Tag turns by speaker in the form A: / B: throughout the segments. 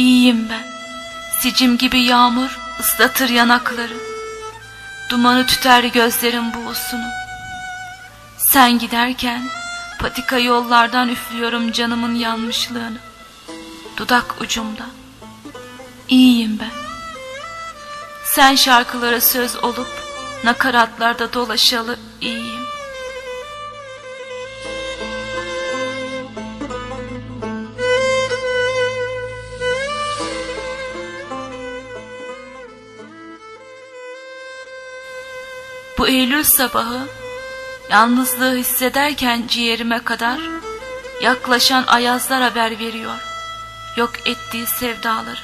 A: İyiyim ben. Sicim gibi yağmur ıslatır yanakları. Dumanı tüter gözlerin buğusunu. Sen giderken patika yollardan üflüyorum canımın yanmışlığını. Dudak ucumda. İyiyim ben. Sen şarkılara söz olup nakaratlarda dolaşalı iyiyim. Bu Eylül sabahı yalnızlığı hissederken ciğerime kadar yaklaşan ayazlar haber veriyor. Yok ettiği sevdaları.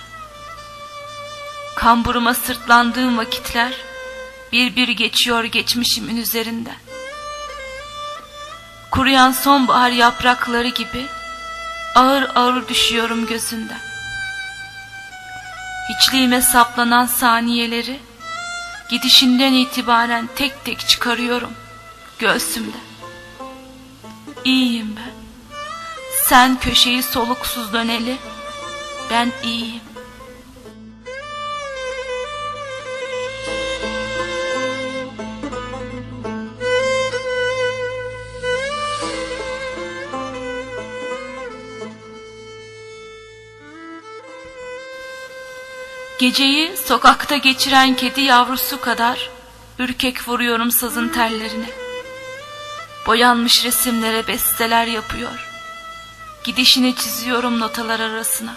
A: Kamburuma sırtlandığım vakitler bir bir geçiyor geçmişimin üzerinde. Kuruyan sonbahar yaprakları gibi ağır ağır düşüyorum gözünden. Hiçliğime saplanan saniyeleri Gidişinden itibaren tek tek çıkarıyorum göğsümde. İyiyim ben. Sen köşeyi soluksuz döneli, ben iyiyim. Geceyi sokakta geçiren kedi yavrusu kadar ürkek vuruyorum sazın tellerine. Boyanmış resimlere besteler yapıyor. Gidişini çiziyorum notalar arasına.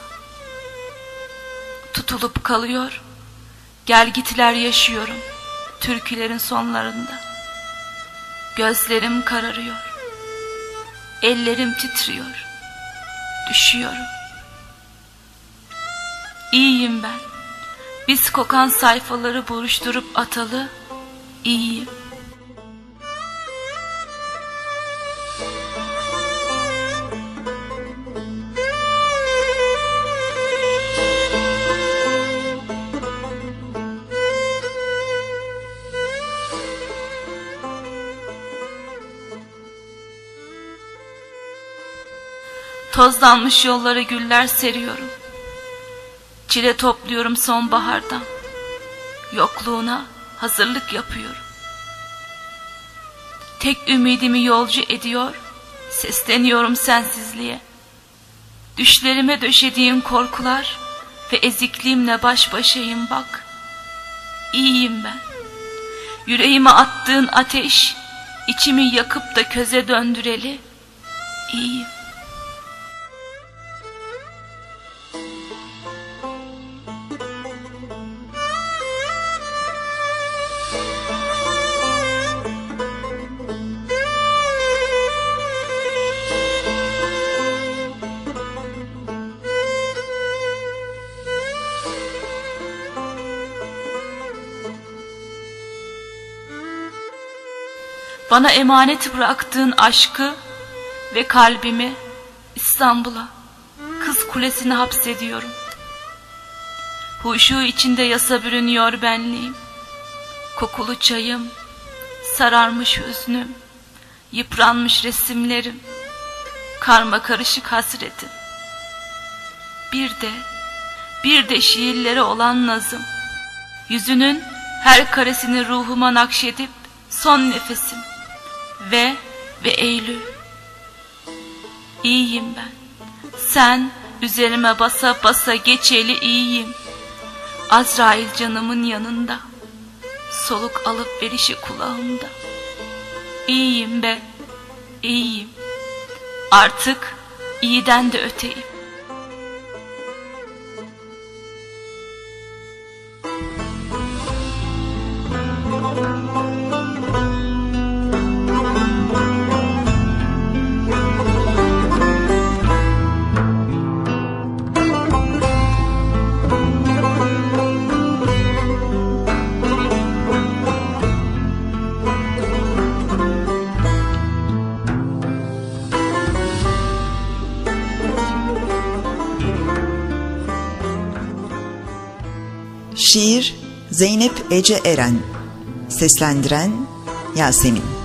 A: Tutulup kalıyor, gel gitler yaşıyorum türkülerin sonlarında. Gözlerim kararıyor, ellerim titriyor, düşüyorum. İyiyim ben. Biz kokan sayfaları buruşturup atalı iyiyim. Tozlanmış yollara güller seriyorum. Çile topluyorum sonbahardan. Yokluğuna hazırlık yapıyorum. Tek ümidimi yolcu ediyor, sesleniyorum sensizliğe. Düşlerime döşediğin korkular ve ezikliğimle baş başayım bak. İyiyim ben. Yüreğime attığın ateş, içimi yakıp da köze döndüreli, iyiyim. Bana emanet bıraktığın aşkı ve kalbimi İstanbul'a, kız kulesine hapsediyorum. Huşu içinde yasa bürünüyor benliğim. Kokulu çayım, sararmış hüznüm, yıpranmış resimlerim, karma karışık hasretim. Bir de, bir de şiirlere olan nazım. Yüzünün her karesini ruhuma nakşedip son nefesim ve ve Eylül. İyiyim ben. Sen üzerime basa basa geçeli iyiyim. Azrail canımın yanında. Soluk alıp verişi kulağımda. İyiyim be, iyiyim. Artık iyiden de öteyim.
B: Şiir Zeynep Ece Eren. Seslendiren Yasemin